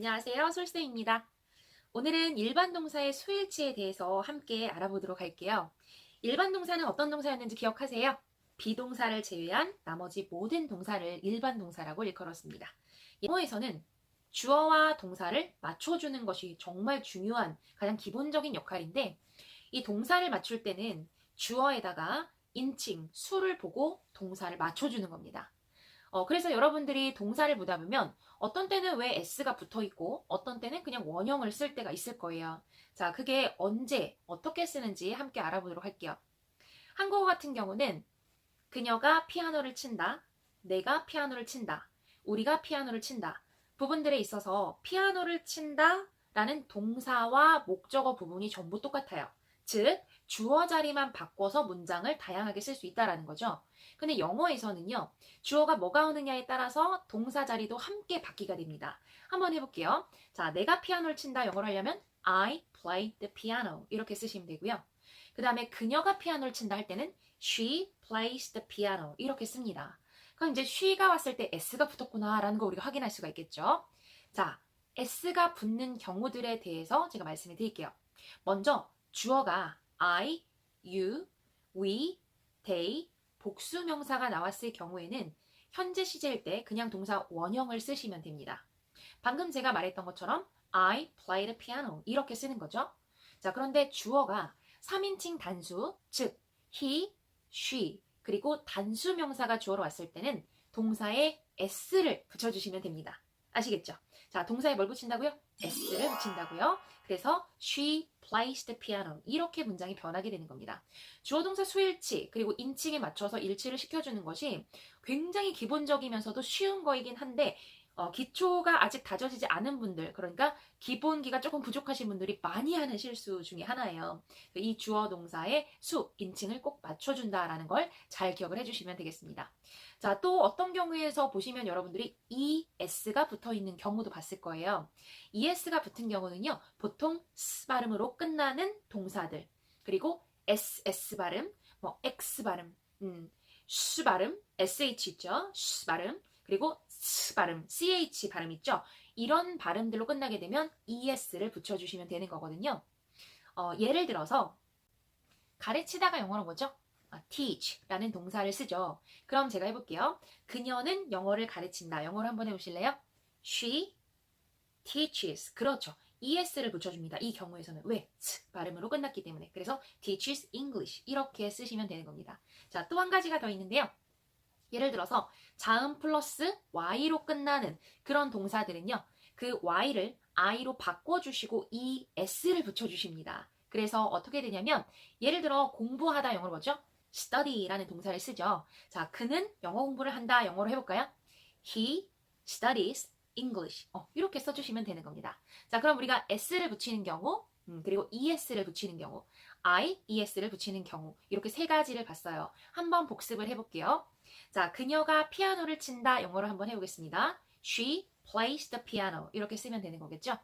안녕하세요. 솔쌤입니다. 오늘은 일반 동사의 수일치에 대해서 함께 알아보도록 할게요. 일반 동사는 어떤 동사였는지 기억하세요? 비동사를 제외한 나머지 모든 동사를 일반 동사라고 일컬었습니다. 영어에서는 주어와 동사를 맞춰주는 것이 정말 중요한 가장 기본적인 역할인데 이 동사를 맞출 때는 주어에다가 인칭, 수를 보고 동사를 맞춰주는 겁니다. 어, 그래서 여러분들이 동사를 보다 보면 어떤 때는 왜 s가 붙어 있고 어떤 때는 그냥 원형을 쓸 때가 있을 거예요. 자, 그게 언제 어떻게 쓰는지 함께 알아보도록 할게요. 한국어 같은 경우는 그녀가 피아노를 친다, 내가 피아노를 친다, 우리가 피아노를 친다 부분들에 있어서 피아노를 친다 라는 동사와 목적어 부분이 전부 똑같아요. 즉, 주어 자리만 바꿔서 문장을 다양하게 쓸 수 있다라는 거죠. 근데 영어에서는요, 주어가 뭐가 오느냐에 따라서 동사 자리도 함께 바뀌게 됩니다. 한번 해볼게요. 자, 내가 피아노를 친다 영어로 하려면 I play the piano 이렇게 쓰시면 되고요. 그 다음에 그녀가 피아노를 친다 할 때는 she plays the piano 이렇게 씁니다. 그럼 이제 she가 왔을 때 s가 붙었구나라는 거 우리가 확인할 수가 있겠죠. 자, s가 붙는 경우들에 대해서 제가 말씀을 드릴게요. 먼저 주어가 I, you, we, they, 복수 명사가 나왔을 경우에는 현재 시제일 때 그냥 동사 원형을 쓰시면 됩니다. 방금 제가 말했던 것처럼 I play the piano 이렇게 쓰는 거죠. 자, 그런데 주어가 3인칭 단수, 즉 he, she 그리고 단수 명사가 주어로 왔을 때는 동사에 s를 붙여주시면 됩니다. 아시겠죠? 자, 동사에 뭘 붙인다고요? s를 붙인다고요. 그래서 she plays the piano 이렇게 문장이 변하게 되는 겁니다. 주어 동사 수일치 그리고 인칭에 맞춰서 일치를 시켜주는 것이 굉장히 기본적이면서도 쉬운 거이긴 한데 어, 기초가 아직 다져지지 않은 분들, 그러니까 기본기가 조금 부족하신 분들이 많이 하는 실수 중에 하나예요. 이 주어 동사의 수, 인칭을 꼭 맞춰준다라는 걸 잘 기억을 해주시면 되겠습니다. 자, 또 어떤 경우에서 보시면 여러분들이 ES가 붙어 있는 경우도 봤을 거예요. ES가 붙은 경우는요, 보통 S 발음으로 끝나는 동사들, 그리고 SS 발음, 뭐 X 발음, 음, 슈 발음, SH 있죠? 슈 발음, 그리고 스 발음, ch 발음 있죠? 이런 발음들로 끝나게 되면 es를 붙여주시면 되는 거거든요. 어, 예를 들어서 가르치다가 영어로 뭐죠? 아, teach라는 동사를 쓰죠. 그럼 제가 해볼게요. 그녀는 영어를 가르친다. 영어로 한번 해보실래요? She teaches. 그렇죠. es를 붙여줍니다. 이 경우에서는 왜? 스 발음으로 끝났기 때문에. 그래서 teaches English 이렇게 쓰시면 되는 겁니다. 자, 또 한 가지가 더 있는데요. 예를 들어서 자음 플러스 y로 끝나는 그런 동사들은요. 그 y를 i로 바꿔주시고 es를 붙여주십니다. 그래서 어떻게 되냐면 예를 들어 공부하다 영어로 뭐죠? study라는 동사를 쓰죠. 자, 그는 영어 공부를 한다 영어로 해볼까요? He studies English. 어, 이렇게 써주시면 되는 겁니다. 자, 그럼 우리가 s를 붙이는 경우, 음, 그리고 es를 붙이는 경우, I, es를 붙이는 경우 이렇게 세 가지를 봤어요. 한번 복습을 해볼게요. 자, 그녀가 피아노를 친다. 영어로 한번 해보겠습니다. She plays the piano. 이렇게 쓰면 되는 거겠죠?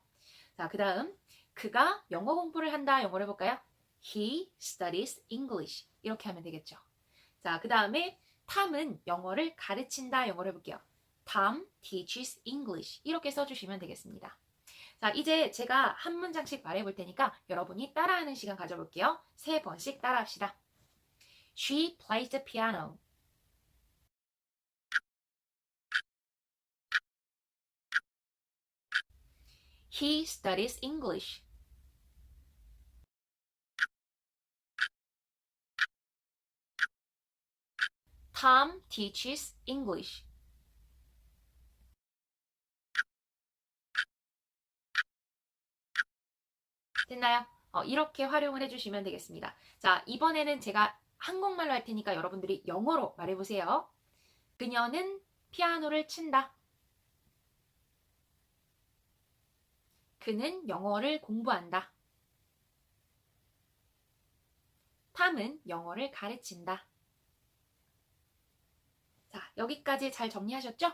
자, 그 다음, 그가 영어 공부를 한다. 영어로 해볼까요? He studies English. 이렇게 하면 되겠죠? 자, 그 다음에 탐은 영어를 가르친다. 영어로 해볼게요. Tom teaches English. 이렇게 써주시면 되겠습니다. 자, 이제 제가 한 문장씩 말해 볼 테니까 여러분이 따라하는 시간 가져볼게요. 세 번씩 따라합시다. She plays the piano. He studies English. Tom teaches English. 됐나요? 어, 이렇게 활용을 해주시면 되겠습니다. 자, 이번에는 제가 한국말로 할 테니까 여러분들이 영어로 말해보세요. 그녀는 피아노를 친다. 그는 영어를 공부한다. 탐은 영어를 가르친다. 자, 여기까지 잘 정리하셨죠?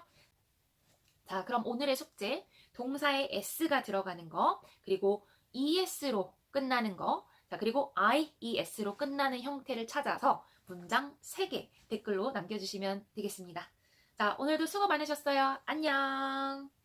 자, 그럼 오늘의 숙제, 동사에 s가 들어가는 거, 그리고 es로 끝나는 거, 자, 그리고 ies로 끝나는 형태를 찾아서 문장 3개 댓글로 남겨주시면 되겠습니다. 자, 오늘도 수고 많으셨어요. 안녕!